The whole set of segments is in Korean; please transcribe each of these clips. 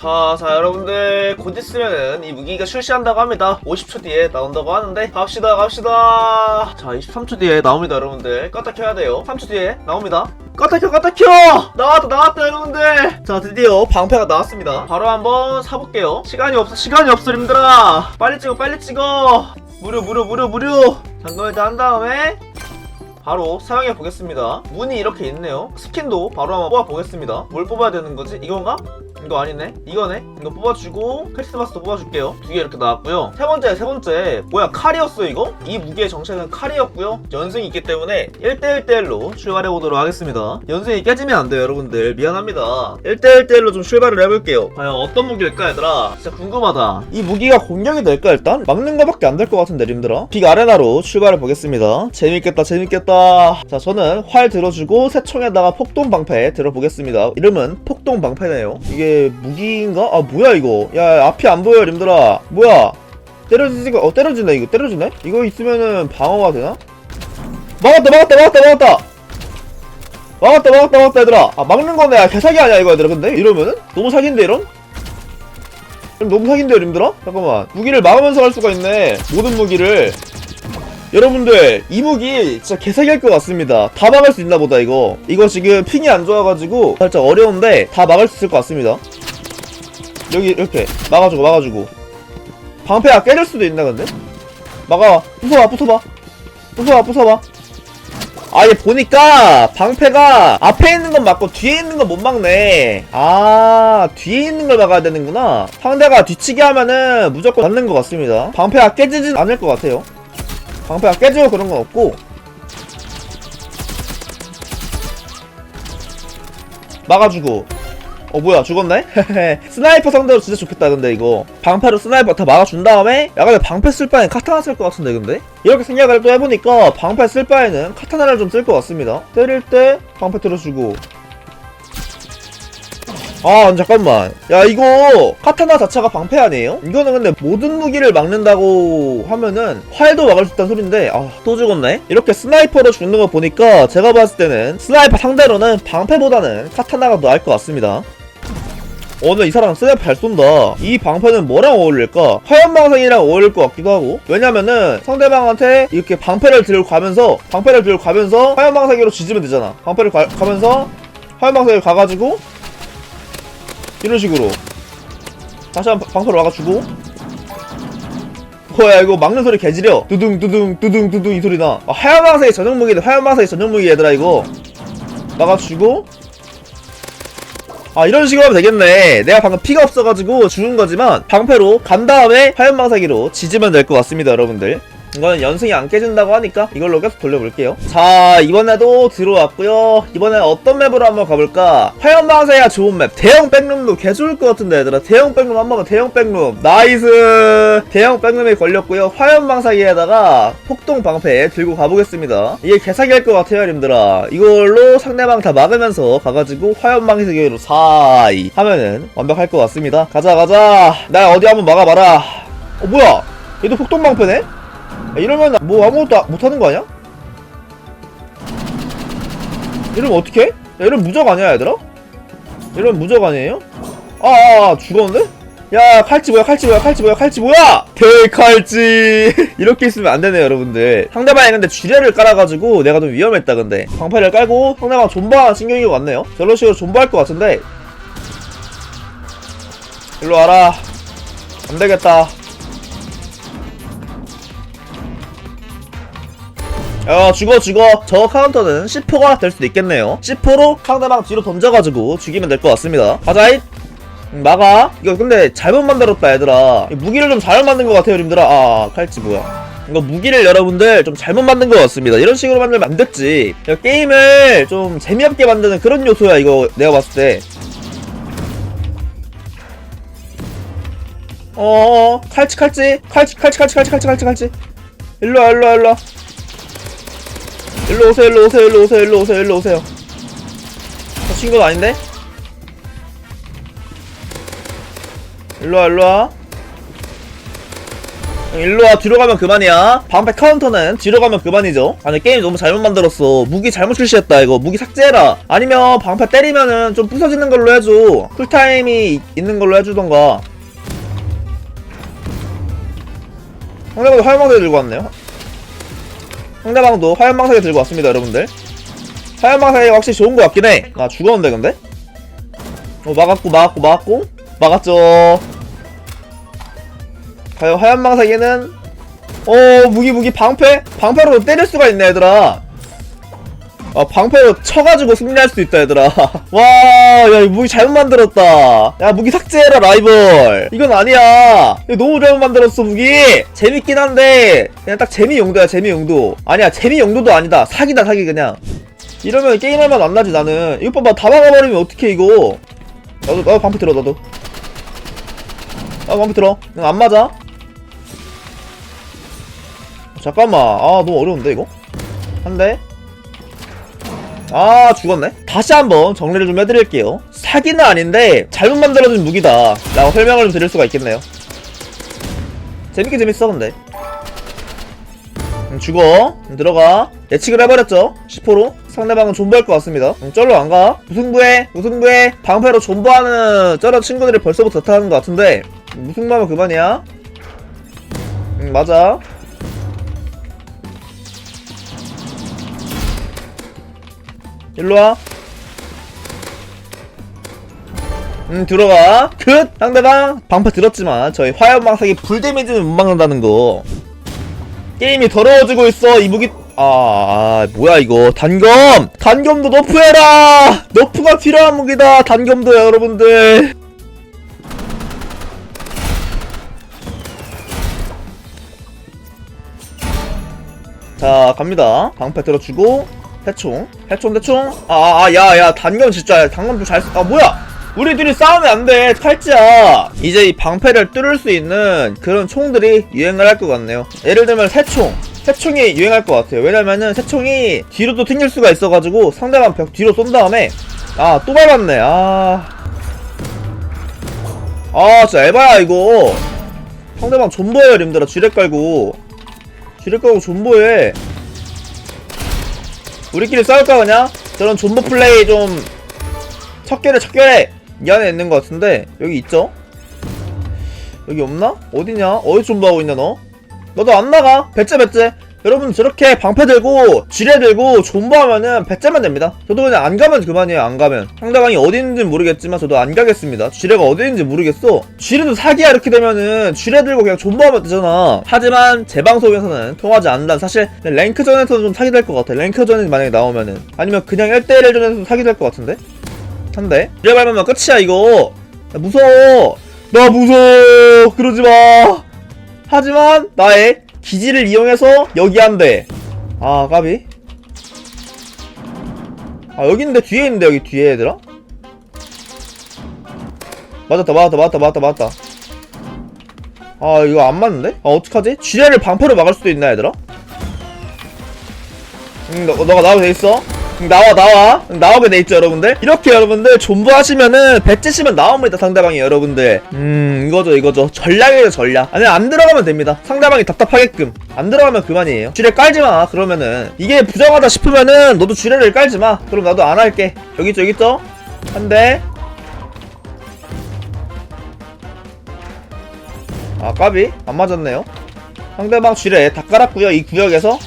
자, 자, 여러분들, 곧 있으면은 이 무기가 출시한다고 합니다. 50초 뒤에 나온다고 하는데, 갑시다, 갑시다. 자, 23초 뒤에 나옵니다, 여러분들. 껐다 켜야 돼요. 3초 뒤에 나옵니다. 껐다 켜, 껐다 켜! 나왔다, 나왔다, 여러분들! 자, 드디어 방패가 나왔습니다. 바로 한번 사볼게요. 시간이 없어, 시간이 없어, 님들아! 빨리 찍어, 빨리 찍어! 무료, 무료, 무료, 무료! 잠금 일단 한 다음에, 바로 사용해 보겠습니다. 문이 이렇게 있네요. 스킨도 바로 한번 뽑아 보겠습니다. 뭘 뽑아야 되는 거지? 이건가? 이거 아니네. 이거네. 이거 뽑아주고 크리스마스도 뽑아줄게요. 두 개 이렇게 나왔고요. 세 번째, 세 번째. 뭐야 칼이었어 이거? 이 무기의 정체는 칼이었고요. 연승이 있기 때문에 1대1대1로 출발해 보도록 하겠습니다. 연승이 깨지면 안 돼요, 여러분들. 미안합니다. 1대1대1로 좀 출발을 해볼게요. 과연 어떤 무기일까, 얘들아? 진짜 궁금하다. 이 무기가 공격이 될까 일단? 막는 거밖에 안 될 것 같은데, 님들아. 빅 아레나로 출발해 보겠습니다. 재밌겠다, 재밌겠다. 자, 저는 활 들어주고 새총에다가 폭동 방패 들어보겠습니다. 이름은 폭동 방패네요. 이게 무기인가? 아, 뭐야 이거? 야, 앞이 안 보여, 님들아. 뭐야? 때려지지가 어 때려지네 이거 때려지네? 이거 있으면은 방어가 되나? 막았다 막았다 막았다 막았다 막았다 막았다 막았다 얘들아 아 막는 거네 아, 개사기 아니야 이거 얘들아 근데 이러면은? 너무 사기인데 이런? 너무 사기인데요 님들아? 잠깐만 무기를 막으면서 갈 수가 있네 모든 무기를 여러분들 이 무기 진짜 개사기할 것 같습니다. 다 막을 수 있나 보다 이거. 이거 지금 핑이 안 좋아가지고 살짝 어려운데 다 막을 수 있을 것 같습니다. 여기 이렇게 막아주고 막아주고. 방패가 깨질 수도 있나 근데? 막아 부숴봐 부숴봐. 부숴봐 부숴봐. 아얘 보니까 방패가 앞에 있는 건 맞고 뒤에 있는 건 못 막네. 아 뒤에 있는 걸 막아야 되는구나. 상대가 뒤치기 하면은 무조건 맞는 것 같습니다. 방패가 깨지진 않을 것 같아요 방패가 깨지고 그런 건 없고. 막아주고. 어 뭐야 죽었네? 스나이퍼 상대로 진짜 좋겠다 근데 이거. 방패로 스나이퍼 다 막아준 다음에 야 근데 방패 쓸 바엔 카타나 쓸 것 같은데 근데? 이렇게 생각을 또 해보니까 방패 쓸 바에는 카타나를 좀 쓸 것 같습니다. 때릴 때 방패 들어주고 아 잠깐만. 야 이거 카타나 자체가 방패 아니에요? 이거는 근데 모든 무기를 막는다고 하면은 활도 막을 수 있다는 소린데 아 또 죽었네? 이렇게 스나이퍼로 죽는 거 보니까 제가 봤을 때는 스나이퍼 상대로는 방패보다는 카타나가 더 나을 것 같습니다. 오늘 이 사람 스나이퍼 잘 쏜다. 이 방패는 뭐랑 어울릴까? 화염방사기랑 어울릴 것 같기도 하고. 왜냐면은 상대방한테 이렇게 방패를 들고 가면서 방패를 들고 가면서 화염방사기로 지지면 되잖아. 방패를 가, 가면서 화염방사기 가가지고 이런 식으로. 다시 한 번 방패로 막아주고. 뭐야 이거 막는 소리 개지려. 두둥 두둥 두둥 두둥 이 소리 나. 아, 하얀 방사의 전용 무기네 하얀 방사의 전용 무기 얘들아 이거. 막아주고. 아 이런 식으로 하면 되겠네. 내가 방금 피가 없어가지고 죽은 거지만 방패로 간 다음에 화염방사기로 지지면 될 것 같습니다 여러분들 이거는 연승이 안 깨진다고 하니까 이걸로 계속 돌려볼게요. 자 이번에도 들어왔고요. 이번엔 어떤 맵으로 한번 가볼까? 화염방사야 좋은 맵. 대형 백룸도 개 좋을 것 같은데 얘들아. 대형 백룸 한번 대형 백룸. 나이스! 대형 백룸에 걸렸고요. 화염방사기에다가 폭동 방패 들고 가보겠습니다. 이게 개사기할 것 같아요 님들아. 이걸로 상대방 다 막으면서 가가지고 화염방사기로 사이 하면은 완벽할 것 같습니다. 가자 가자! 나 어디 한번 막아봐라. 어 뭐야? 얘도 폭동 방패네? 야, 이러면 뭐 아무것도 아- 못하는 거 아니야? 이러면 어떡해? 야, 이러면 무적 아니야 얘들아? 이러면 무적 아니에요? 아, 아, 아 죽었는데? 야 칼치 뭐야 칼치 뭐야 칼치 뭐야 칼치 뭐야 대칼치 이렇게 있으면 안 되네요 여러분들 상대방이 근데 쥐레를 깔아가지고 내가 좀 위험했다 근데 방패를 깔고 상대방 존버하는 신경이 왔네요 저런 식으로 존버할 것 같은데 일로 와라 안 되겠다 야 죽어 죽어. 저 카운터는 C4가 될 수도 있겠네요. C4로 상대방 뒤로 던져가지고 죽이면 될 것 같습니다. 가자잇. 음, 막아. 이거 근데 잘못 만들었다 얘들아. 이 무기를 좀 잘못 만든 것 같아요 여러분들아. 아 칼치 뭐야. 이거 무기를 여러분들 좀 잘못 만든 것 같습니다. 이런 식으로 만들면 안 됐지. 게임을 좀 재미없게 만드는 그런 요소야 이거 내가 봤을 때. 어어 칼치 칼치 칼치 칼치 칼치 칼치 칼치 칼치 칼치 일로와 일로와 일로와 일로 오세요, 일로 오세요, 일로 오세요, 일로 오세요, 일로 오세요. 저 친구는 아닌데? 일로 와, 일로 와. 일로 와 뒤로 가면 그만이야. 방패 카운터는 뒤로 가면 그만이죠. 아니 게임 너무 잘못 만들었어. 무기 잘못 출시했다 이거. 무기 삭제해라. 아니면 방패 때리면은 좀 부서지는 걸로 해줘. 쿨타임이 이- 있는 걸로 해주던가. 상대방도 화염방사기 들고 왔네요 상대방도 화염방사기 들고 왔습니다 여러분들. 화염방사기가 확실히 좋은 것 같긴 해아 죽었는데 근데? 어 막았고 막았고 막았고. 막았죠. 과연 화염망사기는 어 무기 무기 방패? 방패로 때릴 수가 있네 얘들아 아 방패로 쳐가지고 승리할 수 있다 얘들아. 와야 이 무기 잘못 만들었다. 야 무기 삭제해라 라이벌. 이건 아니야. 너무 잘못 만들었어 무기. 재밌긴 한데 그냥 딱 재미 용도야 재미 용도. 아니야 재미 용도도 아니다. 사기다 사기 그냥. 이러면 게임할만 안 나지 나는. 이거 봐봐 다 막아버리면 어떡해 이거. 나도 나도 방패 들어 나도. 나도 방패 들어. 안 맞아? 잠깐만. 아 너무 어려운데 이거? 한대 아 죽었네. 다시 한번 정리를 좀 해드릴게요. 사기는 아닌데 잘못 만들어진 무기다 라고 설명을 좀 드릴 수가 있겠네요. 재밌게 재밌어 근데. 음, 죽어. 음, 들어가. 예측을 해버렸죠? 10% 상대방은 존버할 것 같습니다. 음, 쩔로 안가. 무승부해 무승부해. 방패로 존버하는 쩔어 친구들이 벌써부터 나타나는 것 같은데. 음, 무승부하면 그만이야. 음 맞아 일로와. 음 들어가. 끝 상대방! 방패 들었지만 저희 화염방사기 불 데미지는 못 막는다는 거. 게임이 더러워지고 있어 이 무기. 아, 아 뭐야 이거. 단검! 단검도 너프해라! 너프가 필요한 무기다 단검도요 여러분들. 자 갑니다. 방패 들어주고 해총 해총 대총 아야야 단검 진짜. 단검 좀잘아 뭐야? 우리 둘이 싸우면 안돼. 칼지야. 이제 이 방패를 뚫을 수 있는 그런 총들이 유행을 할 것 같네요. 예를 들면 새총 새총이 유행할 것 같아요. 왜냐면은 새총이 뒤로도 튕길 수가 있어가지고 상대방 벽 뒤로 쏜 다음에 아 또 밟았네. 아. 아, 진짜 에바야, 이거. 상대방 존버해요, 님들아. 지뢰 깔고. 지뢰 깔고 존버해. 우리끼리 싸울까, 그냥? 저런 존버 플레이 좀. 척결해, 척결해! 이 안에 있는 것 같은데, 여기 있죠? 여기 없나? 어디냐? 어디 존버하고 있냐, 너? 너도 안 나가. 배째, 배째. 여러분, 저렇게 방패 들고, 지뢰 들고, 존버하면은 배째만 됩니다. 저도 그냥 안 가면 그만이에요, 안 가면. 상대방이 어디 있는지 모르겠지만, 저도 안 가겠습니다. 지뢰가 어디 있는지 모르겠어. 지뢰도 사기야, 이렇게 되면은, 지뢰 들고 그냥 존버하면 되잖아. 하지만, 제 방송에서는 통하지 않는다. 사실, 랭크전에서는 좀 사기 될 것 같아. 랭크전이 만약에 나오면은. 아니면 그냥 1대1전에서도 사기 될 것 같은데? 한대. 지뢰 밟으면 끝이야, 이거. 야, 무서워. 나 무서워. 그러지 마. 하지만, 나의 기지를 이용해서 여기 한 대. 아, 까비. 아, 여기 있는데 뒤에 있는데 여기 뒤에 얘들아? 맞았다, 맞았다, 맞았다, 맞았다, 맞았다. 아, 이거 안 맞는데? 아, 어떡하지? 지뢰를 방패로 막을 수도 있나, 얘들아? 응, 너, 너가 나오게 돼 있어. 응, 나와, 나와. 응, 나오게 돼 있죠, 여러분들? 이렇게 여러분들 존버 하시면은 배째시면 나옵니다, 상대방이 여러분들. 음, 이거죠, 이거죠. 전략이에요, 전략. 아니, 안 들어가면 됩니다. 상대방이 답답하게끔. 안 들어가면 그만이에요. 지뢰 깔지 마, 그러면은. 이게 부정하다 싶으면은 너도 지뢰를 깔지 마. 그럼 나도 안 할게. 여기 있죠, 여기 있죠? 한 대. 아, 까비. 안 맞았네요. 상대방 지뢰 다 깔았고요 이 구역에서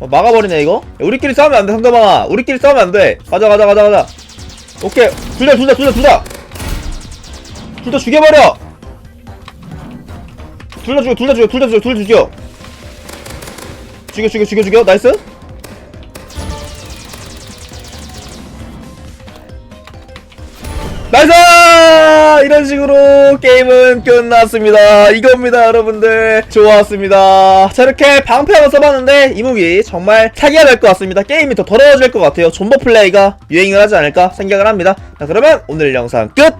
어, 막아버리네 이거? 야, 우리끼리 싸우면 안돼 상대방아. 우리끼리 싸우면 안돼. 가자 가자 가자 가자. 오케이. 둘 다 둘 다 둘 다 둘 다. 둘 다 죽여버려. 둘 다 죽여 둘 다 죽여 둘 다 죽여 둘 다 죽여 죽여 죽여 죽여 죽여. 나이스! 이런 식으로 게임은 끝났습니다. 이겁니다, 여러분들. 좋았습니다. 자, 이렇게 방패 한번 써봤는데, 이 무기 정말 사기가 될 것 같습니다. 게임이 더 더러워질 것 같아요. 존버 플레이가 유행을 하지 않을까 생각을 합니다. 자, 그러면 오늘 영상 끝!